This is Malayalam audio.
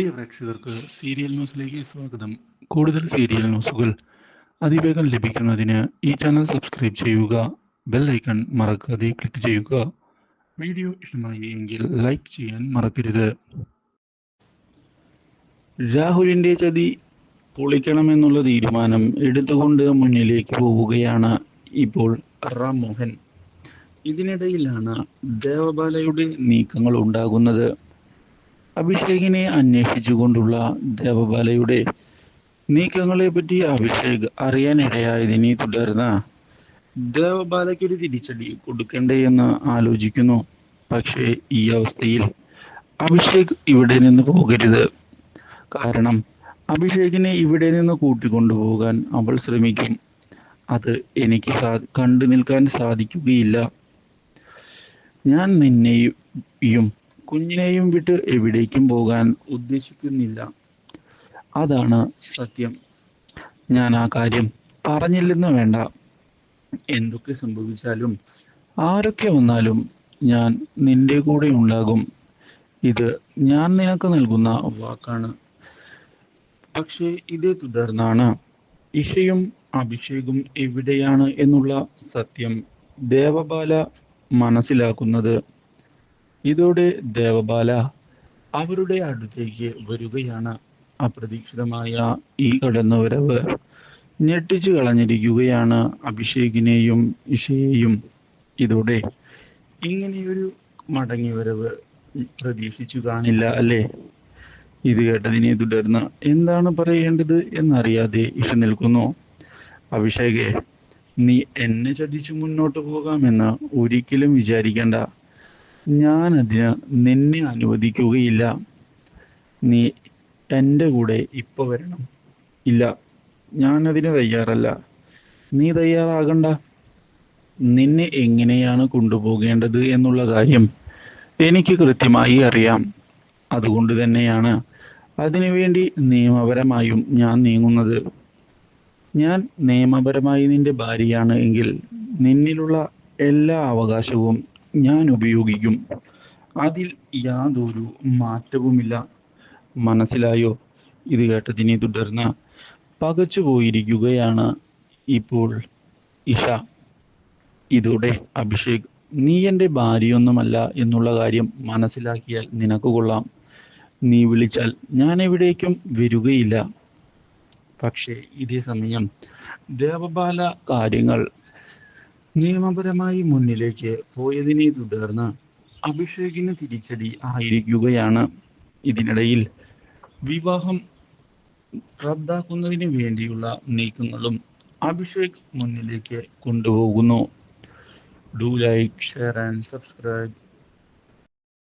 പ്രിയ പ്രേക്ഷകർക്ക് സീരിയൽ ന്യൂസിലേക്ക് സ്വാഗതം. കൂടുതൽ സീരിയൽ ന്യൂസുകൾ അതിവേഗം ലഭിക്കുന്നതിന് ഈ ചാനൽ സബ്സ്ക്രൈബ് ചെയ്യുക ബെൽ ഐക്കൺ മറക്കാതെ ക്ലിക്ക് ചെയ്യുക. വീഡിയോ ഇഷ്ടമായി എങ്കിൽ ലൈക്ക് ചെയ്യാൻ മറക്കരുത്. രാഹുലിന്റെ ചതി പൊളിക്കണമെന്നുള്ള തീരുമാനം എടുത്തുകൊണ്ട് മുന്നിലേക്ക് പോവുകയാണ് ഇപ്പോൾ റാം മോഹൻ ഇതിനിടയിലാണ് ദേവബാലയുടെ നീക്കങ്ങൾ ഉണ്ടാകുന്നത്. അഭിഷേകിനെ അന്വേഷിച്ചുകൊണ്ടുള്ള ദേവബാലയുടെ നീക്കങ്ങളെ പറ്റി അഭിഷേക് അറിയാനിടയായതിനെ തുടർന്ന് ദേവബാലയ്ക്ക് ഒരു തിരിച്ചടി കൊടുക്കണ്ടേ എന്ന് ആലോചിക്കുന്നു. പക്ഷേ ഈ അവസ്ഥയിൽ അഭിഷേക് ഇവിടെ നിന്ന് പോകരുത്. കാരണം അഭിഷേകിനെ ഇവിടെ നിന്ന് കൂട്ടിക്കൊണ്ടുപോകാൻ അവൾ ശ്രമിക്കും. അത് എനിക്ക് കണ്ടു നിൽക്കാൻ സാധിക്കുകയില്ല. ഞാൻ നിന്നെയും കുഞ്ഞിനെയും വിട്ട് എവിടേക്കും പോകാൻ ഉദ്ദേശിക്കുന്നില്ല. അതാണ് സത്യം. ഞാൻ ആ കാര്യം പറഞ്ഞില്ലെന്ന് വേണ്ട. എന്തൊക്കെ സംഭവിച്ചാലും ആരൊക്കെ വന്നാലും ഞാൻ നിന്റെ കൂടെ ഉണ്ടാകും. ഇത് ഞാൻ നിനക്ക് നൽകുന്ന വാക്കാണ്. പക്ഷേ ഇതേ തുടർന്നാണ് ഇഷയും അഭിഷേകും എവിടെയാണ് എന്നുള്ള സത്യം ദേവബാല മനസ്സിലാക്കുന്നത്. ഇതോടെ ദേവബാല അവരുടെ അടുത്തേക്ക് വരികയാണ്. അപ്രതീക്ഷിതമായ ഈ കടന്നുവരവ് ഞെട്ടിച്ചു കളഞ്ഞിരിക്കുകയാണ് അഭിഷേകിനെയും ഇഷയെയും. ഇതോടെ ഇങ്ങനെയൊരു മടങ്ങിവരവ് പ്രതീക്ഷിച്ചു കാണില്ല അല്ലേ? ഇത് കേട്ടതിനെ തുടർന്ന് എന്താണ് പറയേണ്ടത് എന്നറിയാതെ ഇഷ നിൽക്കുന്നു. അഭിഷേകെ നീ എന്നെ ചതിച്ചു മുന്നോട്ട് പോകാമെന്ന് ഒരിക്കലും വിചാരിക്കണ്ട. ഞാൻ അതിന് നിന്നെ അനുവദിക്കുകയില്ല. നീ എന്റെ കൂടെ ഇപ്പോൾ വരണം. ഇല്ല ഞാൻ അതിന് തയ്യാറല്ല. നീ തയ്യാറാകണ്ട. നിന്നെ എങ്ങനെയാണ് കൊണ്ടുപോകേണ്ടത് എന്നുള്ള കാര്യം എനിക്ക് കൃത്യമായി അറിയാം. അതുകൊണ്ട് തന്നെയാണ് അതിനുവേണ്ടി നിയമപരമായും ഞാൻ നീങ്ങുന്നത്. ഞാൻ നിയമപരമായി നിന്റെ ഭാര്യയാണ് എങ്കിൽ നിന്നിലുള്ള എല്ലാ അവകാശവും ഞാൻ ഉപയോഗിക്കും അതിൽ യാതൊരു മാറ്റവുമില്ല. മനസ്സിലായോ? ഇത് കേട്ടതിനെ തുടർന്ന് പകച്ചു പോയിരിക്കുകയാണ് ഇപ്പോൾ ഇഷ. ഇതോടെ അഭിഷേക് നീ എന്റെ ഭാര്യയൊന്നുമല്ല എന്നുള്ള കാര്യം മനസ്സിലാക്കിയാൽ നിനക്ക് കൊള്ളാം. നീ വിളിച്ചാൽ ഞാൻ എവിടേക്കും വരികയില്ല. പക്ഷേ ഇതേ സമയം ദേവബാല കാര്യങ്ങൾ നിയമപരമായി മുന്നിലേക്ക് പോയതിനെ തുടർന്ന് അഭിഷേകിന് തിരിച്ചടി ആയിരിക്കുകയാണ് ഇതിനിടയിൽ. വിവാഹം റദ്ദാക്കുന്നതിന് വേണ്ടിയുള്ള നീക്കങ്ങളും അഭിഷേക് മുന്നിലേക്ക് കൊണ്ടുപോകുന്നു. Do like share and subscribe